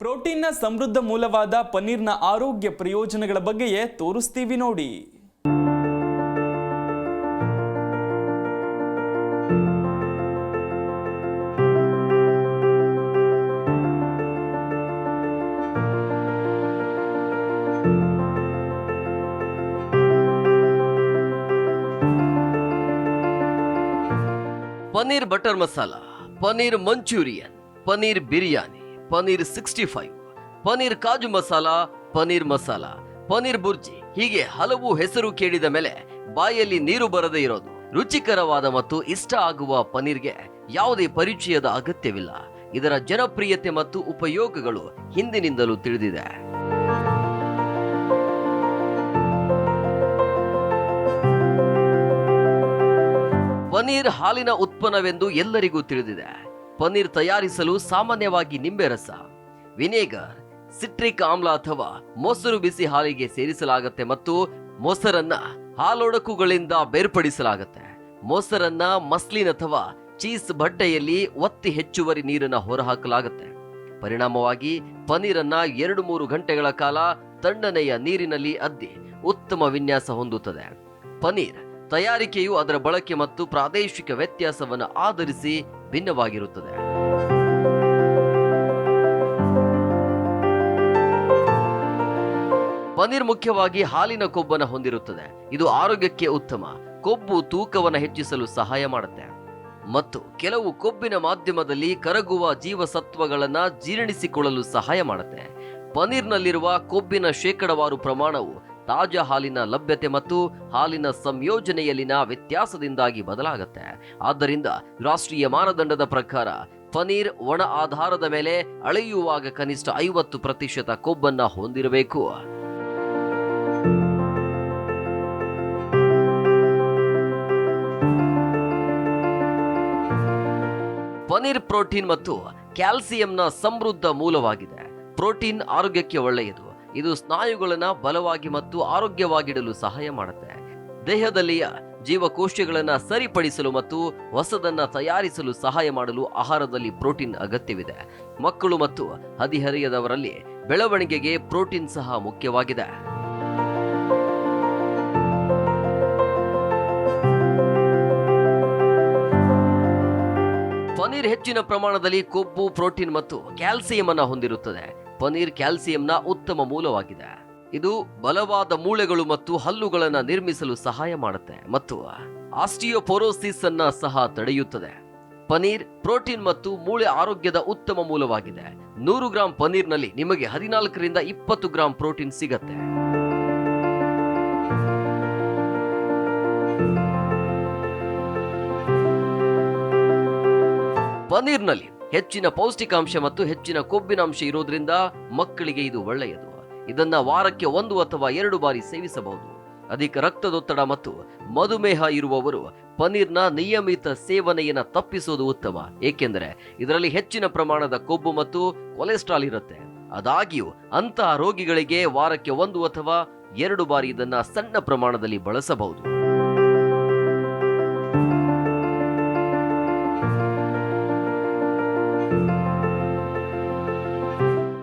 ಪ್ರೋಟೀನ್ನ ಸಮೃದ್ಧ ಮೂಲವಾದ ಪನ್ನೀರ್ನ ಆರೋಗ್ಯ ಪ್ರಯೋಜನಗಳ ಬಗ್ಗೆಯೇ ತೋರಿಸ್ತೀವಿ ನೋಡಿ. Paneer butter masala, paneer Manchurian, paneer biryani paneer sixty five. Paneer kaju masala, paneer masala. Paneer bhurji, ಹೀಗೆ ಹಲವು ಹೆಸರು ಕೇಳಿದ ಮೇಲೆ ಬಾಯಲ್ಲಿ ನೀರು ಬರದೇ ಇರೋದು. ರುಚಿಕರವಾದ ಮತ್ತು ಇಷ್ಟ ಆಗುವ ಪನೀರ್ಗೆ ಯಾವುದೇ ಪರಿಚಯದ ಅಗತ್ಯವಿಲ್ಲ. ಇದರ ಜನಪ್ರಿಯತೆ ಮತ್ತು ಉಪಯೋಗಗಳು ಹಿಂದಿನಿಂದಲೂ ತಿಳಿದಿದೆ. ಪನೀರ್ ಹಾಲಿನ ಉತ್ಪನ್ನವೆಂದು ಎಲ್ಲರಿಗೂ ತಿಳಿದಿದೆ. ಪನ್ನೀರ್ ತಯಾರಿಸಲು ಸಾಮಾನ್ಯವಾಗಿ ನಿಂಬೆ ರಸ, ವಿನೇಗರ್, ಸಿಟ್ರಿಕ್ ಆಮ್ಲ ಅಥವಾ ಮೊಸರು ಬಿಸಿ ಹಾಲಿಗೆ ಸೇರಿಸಲಾಗುತ್ತೆ ಮತ್ತು ಮೊಸರನ್ನ ಹಾಲೊಡಕುಗಳಿಂದ ಬೇರ್ಪಡಿಸಲಾಗುತ್ತೆ. ಮೊಸರನ್ನ ಮಸ್ಲಿನ್ ಅಥವಾ ಚೀಸ್ ಬಟ್ಟೆಯಲ್ಲಿ ಒತ್ತಿ ಹೆಚ್ಚುವರಿ ನೀರನ್ನ ಹೊರಹಾಕಲಾಗುತ್ತೆ. ಪರಿಣಾಮವಾಗಿ ಪನೀರನ್ನ ಎರಡು ಮೂರು ಗಂಟೆಗಳ ಕಾಲ ತಣ್ಣನೆಯ ನೀರಿನಲ್ಲಿ ಅದ್ದಿ ಉತ್ತಮ ವಿನ್ಯಾಸ ಹೊಂದುತ್ತದೆ. ಪನೀರ್ ತಯಾರಿಕೆಯು ಅದರ ಬಳಕೆ ಮತ್ತು ಪ್ರಾದೇಶಿಕ ವ್ಯತ್ಯಾಸವನ್ನು ಆಧರಿಸಿ ಭಿನ್ನವಾಗಿರುತ್ತದೆ. ಪನೀರ್ ಮುಖ್ಯವಾಗಿ ಹಾಲಿನ ಕೊಬ್ಬನ್ನು ಹೊಂದಿರುತ್ತದೆ. ಇದು ಆರೋಗ್ಯಕ್ಕೆ ಉತ್ತಮ. ಕೊಬ್ಬು ತೂಕವನ್ನು ಹೆಚ್ಚಿಸಲು ಸಹಾಯ ಮಾಡುತ್ತೆ. ಮತ್ತು ಕೆಲವು ಕೊಬ್ಬಿನ ಮಾಧ್ಯಮದಲ್ಲಿ ಕರಗುವ ಜೀವಸತ್ವಗಳನ್ನ ಜೀರ್ಣಿಸಿಕೊಳ್ಳಲು ಸಹಾಯ ಮಾಡುತ್ತೆ. ಪನೀರ್ನಲ್ಲಿರುವ ಕೊಬ್ಬಿನ ಶೇಕಡವಾರು ಪ್ರಮಾಣವು ತಾಜಾ ಹಾಲಿನ ಲಭ್ಯತೆ ಮತ್ತು ಹಾಲಿನ ಸಂಯೋಜನೆಯಲ್ಲಿನ ವ್ಯತ್ಯಾಸದಿಂದಾಗಿ ಬದಲಾಗುತ್ತೆ. ಆದ್ದರಿಂದ ರಾಷ್ಟ್ರೀಯ ಮಾನದಂಡದ ಪ್ರಕಾರ ಪನೀರ್ ಒಣ ಆಧಾರದ ಮೇಲೆ ಅಳೆಯುವಾಗ ಕನಿಷ್ಠ ಐವತ್ತು ಪ್ರತಿಶತ ಕೊಬ್ಬನ್ನ ಹೊಂದಿರಬೇಕು. ಪನೀರ್ ಪ್ರೋಟೀನ್ ಮತ್ತು ಕ್ಯಾಲ್ಸಿಯಂನ ಸಮೃದ್ಧ ಮೂಲವಾಗಿದೆ. ಪ್ರೋಟೀನ್ ಆರೋಗ್ಯಕ್ಕೆ ಒಳ್ಳೆಯದು. ಇದು ಸ್ನಾಯುಗಳನ್ನು ಬಲವಾಗಿ ಮತ್ತು ಆರೋಗ್ಯವಾಗಿಡಲು ಸಹಾಯ ಮಾಡುತ್ತೆ. ದೇಹದಲ್ಲಿಯ ಜೀವಕೋಶಗಳನ್ನು ಸರಿಪಡಿಸಲು ಮತ್ತು ಹೊಸದನ್ನು ತಯಾರಿಸಲು ಸಹಾಯ ಮಾಡಲು ಆಹಾರದಲ್ಲಿ ಪ್ರೋಟೀನ್ ಅಗತ್ಯವಿದೆ. ಮಕ್ಕಳು ಮತ್ತು ಹದಿಹರೆಯದವರಲ್ಲಿ ಬೆಳವಣಿಗೆಗೆ ಪ್ರೋಟೀನ್ ಸಹ ಮುಖ್ಯವಾಗಿದೆ. ಪನೀರ್ ಹೆಚ್ಚಿನ ಪ್ರಮಾಣದಲ್ಲಿ ಕೊಬ್ಬು, ಪ್ರೋಟೀನ್ ಮತ್ತು ಕ್ಯಾಲ್ಸಿಯಂ ಅನ್ನು ಹೊಂದಿರುತ್ತದೆ. ಪನೀರ್ ಕ್ಯಾಲ್ಸಿಯಂನ ಉತ್ತಮ ಮೂಲವಾಗಿದೆ. ಇದು ಬಲವಾದ ಮೂಳೆಗಳು ಮತ್ತು ಹಲ್ಲುಗಳನ್ನು ನಿರ್ಮಿಸಲು ಸಹಾಯ ಮಾಡುತ್ತೆ ಮತ್ತು ಆಸ್ಟಿಯೋಪೊರೋಸಿಸ್ ಅನ್ನ ಸಹ ತಡೆಯುತ್ತದೆ. ಪನೀರ್ ಪ್ರೋಟೀನ್ ಮತ್ತು ಮೂಳೆ ಆರೋಗ್ಯದ ಉತ್ತಮ ಮೂಲವಾಗಿದೆ. ನೂರು ಗ್ರಾಂ ಪನೀರ್ನಲ್ಲಿ ನಿಮಗೆ ಹದಿನಾಲ್ಕರಿಂದ ಇಪ್ಪತ್ತು ಗ್ರಾಂ ಪ್ರೋಟೀನ್ ಸಿಗತ್ತೆ. ಪನೀರ್ನಲ್ಲಿ ಹೆಚ್ಚಿನ ಪೌಷ್ಟಿಕಾಂಶ ಮತ್ತು ಹೆಚ್ಚಿನ ಕೊಬ್ಬಿನಾಂಶ ಇರೋದ್ರಿಂದ ಮಕ್ಕಳಿಗೆ ಇದು ಒಳ್ಳೆಯದು. ಇದನ್ನ ವಾರಕ್ಕೆ ಒಂದು ಅಥವಾ ಎರಡು ಬಾರಿ ಸೇವಿಸಬಹುದು. ಅಧಿಕ ರಕ್ತದೊತ್ತಡ ಮತ್ತು ಮಧುಮೇಹ ಇರುವವರು ಪನೀರ್ನ ನಿಯಮಿತ ಸೇವನೆಯನ್ನ ತಪ್ಪಿಸುವುದು ಉತ್ತಮ. ಏಕೆಂದರೆ ಇದರಲ್ಲಿ ಹೆಚ್ಚಿನ ಪ್ರಮಾಣದ ಕೊಬ್ಬು ಮತ್ತು ಕೊಲೆಸ್ಟ್ರಾಲ್ ಇರುತ್ತೆ. ಆದಾಗ್ಯೂ ಅಂತಹ ರೋಗಿಗಳಿಗೆ ವಾರಕ್ಕೆ ಒಂದು ಅಥವಾ ಎರಡು ಬಾರಿ ಇದನ್ನ ಸಣ್ಣ ಪ್ರಮಾಣದಲ್ಲಿ ಬಳಸಬಹುದು.